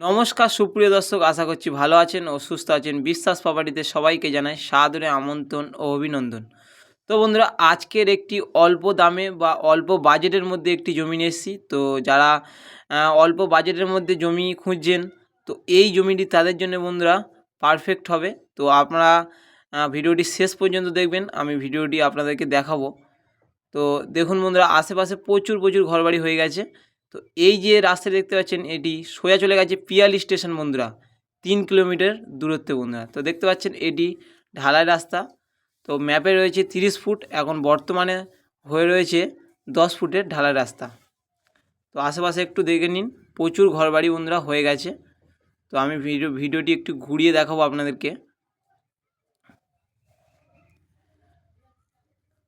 নমস্কার, সুপ্রিয় দর্শক, আশা করছি ভালো আছেন ও সুস্থ আছেন। বিশ্বাস প্রপার্টিতে সবাইকে জানাই সাদরে আমন্ত্রণ ও অভিনন্দন। তো বন্ধুরা, আজকের একটি অল্প দামে বা অল্প বাজেটের মধ্যে একটি জমি নিয়ে এসেছি। তো যারা অল্প বাজেটের মধ্যে জমি খুঁজছেন, তো এই জমিটি তাদের জন্য বন্ধুরা পারফেক্ট হবে। তো আপনারা ভিডিওটি শেষ পর্যন্ত দেখবেন, আমি ভিডিওটি আপনাদেরকে দেখাবো। তো দেখুন বন্ধুরা, আশেপাশে প্রচুর প্রচুর ঘরবাড়ি হয়ে গেছে। তো এই যে রাস্তা দেখতে পাচ্ছেন, এটি সোজা চলে গেছে পিয়ালি স্টেশন বন্ধুরা, তিন কিলোমিটার দূরত্বে বন্ধুরা। তো দেখতে পাচ্ছেন, এটি ঢালাই রাস্তা। তো ম্যাপে রয়েছে তিরিশ ফুট, এখন বর্তমানে হয়ে রয়েছে দশ ফুটের ঢালাই রাস্তা। তো আশেপাশে একটু দেখে নিন, প্রচুর ঘরবাড়ি বন্ধুরা হয়ে গেছে। তো আমি ভিডিও, ভিডিওটি একটু ঘুরিয়ে দেখাবো আপনাদেরকে।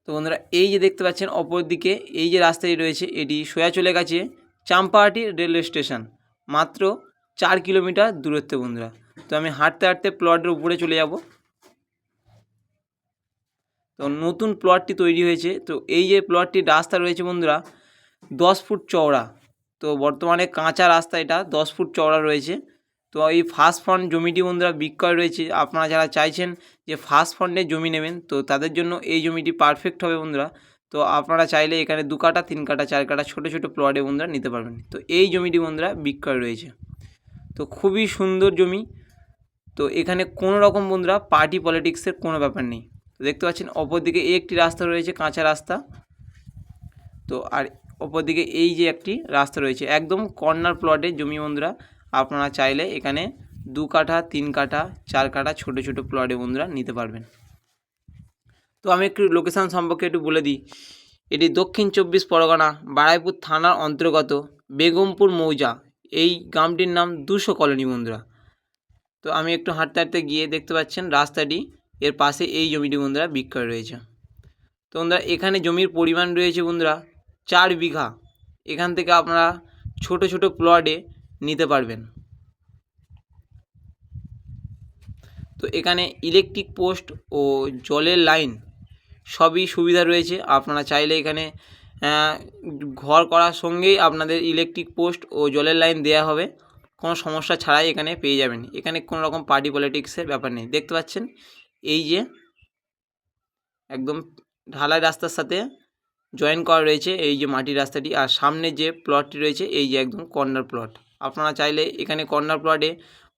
তো বন্ধুরা, এই যে দেখতে পাচ্ছেন অপর দিকে এই যে রাস্তাটি রয়েছে, এটি সোজা চলে গেছে চাম্পাহাটি রেলওয়ে স্টেশন। মাত্র চার কিলোমিটার দূরত্বে বন্ধুরা। তো আমি হাঁটতে হাঁটতে প্লটের উপরে চলে যাব। তো নতুন প্লটটি তৈরি হয়েছে। তো এই যে প্লটটির রাস্তা রয়েছে বন্ধুরা, দশ ফুট চওড়া। তো বর্তমানে কাঁচা রাস্তা এটা, দশ ফুট চওড়া রয়েছে। তো এই ফার্স্ট ফান্ড জমিটি বন্ধুরা বিক্রয় রয়েছে। আপনারা যারা চাইছেন যে ফার্স্ট ফান্ডে জমি নেবেন, তো তাদের জন্য এই জমিটি পারফেক্ট হবে বন্ধুরা। তো আপনারা চাইলে এখানে দু কাটা, তিন কাটা, চার কাটা ছোটো ছোটো প্লটে বন্ধুরা নিতে পারবেন। তো এই জমিটি বন্ধুরা বিক্রয় রয়েছে। তো খুবই সুন্দর জমি। তো এখানে কোনো রকম বন্ধুরা পার্টি পলিটিক্সের কোনো ব্যাপার নেই। তো দেখতে পাচ্ছেন অপর দিকে এই একটি রাস্তা রয়েছে, কাঁচা রাস্তা। তো আর অপর দিকে এই যে একটি রাস্তা রয়েছে, একদম কর্নার প্লটে জমি বন্ধুরা আপনারা চাইলে এখানে দু কাঠা, তিন কাঠা, চার কাঠা ছোটো ছোটো প্লটে বন্ধুরা নিতে পারবেন। তো আমি একটু লোকেশান সম্পর্কে একটু বলে দিই। এটি দক্ষিণ চব্বিশ পরগনা, বারাইপুর থানার অন্তর্গত বেগমপুর মৌজা। এই গ্রামটির নাম দুশো কলোনি বন্ধুরা। তো আমি একটু হাঁটতে হাঁটতে গিয়ে দেখতে পাচ্ছেন রাস্তাটি, এর পাশে এই জমিটি বন্ধুরা বিক্রয় রয়েছে। তো বন্ধুরা, এখানে জমির পরিমাণ রয়েছে বন্ধুরা চার বিঘা। এখান থেকে আপনারা ছোট ছোট প্লটে নিতে পারবেন। তো এখানে ইলেকট্রিক পোস্ট ও জলের লাইন সবই সুবিধা রয়েছে। আপনারা চাইলে এখানে ঘর করার সঙ্গেই আপনাদের ইলেকট্রিক পোস্ট ও জলের লাইন দেওয়া হবে। কোনো সমস্যা ছাড়াই এখানে পেয়ে যাবেন। এখানে কোনো রকম পার্টি পলিটিক্সের ব্যাপার নেই। দেখতে পাচ্ছেন? এই যে, একদম ঢালাই রাস্তার সাথে জয়েন করা রয়েছে এই যে মাটির রাস্তাটি। আর সামনে যে প্লটটি রয়েছে, এই যে একদম কর্নার প্লট আপনারা চাইলে এখানে কর্নার প্লটে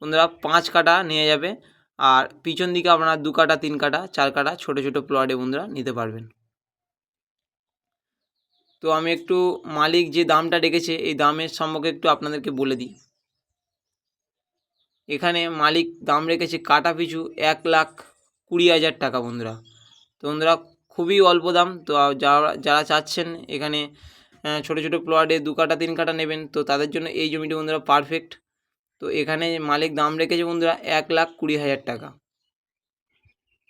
বন্ধুরা পাঁচ কাটা নিয়ে যাবে। আর পিছন দিকে আপনারা দু কাটা, তিন কাটা, চার কাটা ছোটো ছোটো প্লটে বন্ধুরা নিতে পারবেন। তো আমি একটু মালিক যে দামটা রেখেছে এই দামের সম্পর্কে একটু আপনাদেরকে বলে দিই। এখানে মালিক দাম রেখেছে কাটা পিছু এক লাখ কুড়ি হাজার টাকা বন্ধুরা। তো বন্ধুরা খুবই অল্প দাম, তো যারা যারা চাচ্ছেন এখানে ছোটো ছোটো প্লটে দু কাটা, তিন কাটা নেবেন, তো তাদের জন্য এই জমিটি বন্ধুরা পারফেক্ট তো এখানে মালিক দাম রেখেছে বন্ধুরা এক লাখ কুড়ি হাজার টাকা।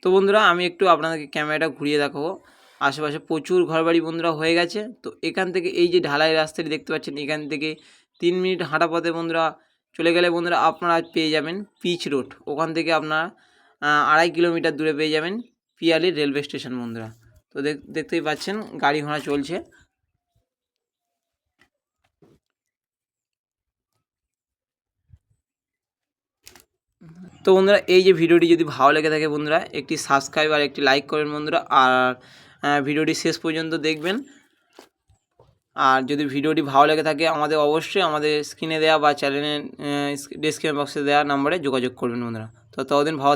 তো বন্ধুরা আমি একটু আপনাদেরকে ক্যামেরাটা ঘুরিয়ে দেখাবো। আশেপাশে প্রচুর ঘরবাড়ি বন্ধুরা হয়ে গেছে। তো এখান থেকে এই যে ঢালাই রাস্তাটি দেখতে পাচ্ছেন, এখান থেকে তিন মিনিট হাঁটা পথে বন্ধুরা চলে গেলে বন্ধুরা আপনারা পেয়ে যাবেন পিচ রোড। ওখান থেকে আপনারা আড়াই কিলোমিটার দূরে পেয়ে যাবেন পিয়ালি রেলওয়ে স্টেশন বন্ধুরা। তো দেখ- দেখতেই পাচ্ছেন গাড়ি ঘোড়া চলছে। তো বন্ধুরা, এই যে ভিডিওটি যদি ভালো লেগে থাকে বন্ধুরা, একটি সাবস্ক্রাইব আর একটি লাইক করেন বন্ধুরা, আর ভিডিওটি শেষ পর্যন্ত দেখবেন। আর যদি ভিডিওটি ভালো লেগে থাকে, আমাদের অবশ্যই আমাদের স্ক্রিনে দেওয়া বা চ্যানেলের ডিসক্রিপশন বক্সে দেওয়া নাম্বারে যোগাযোগ করবেন বন্ধুরা। তো ততদিন ভালো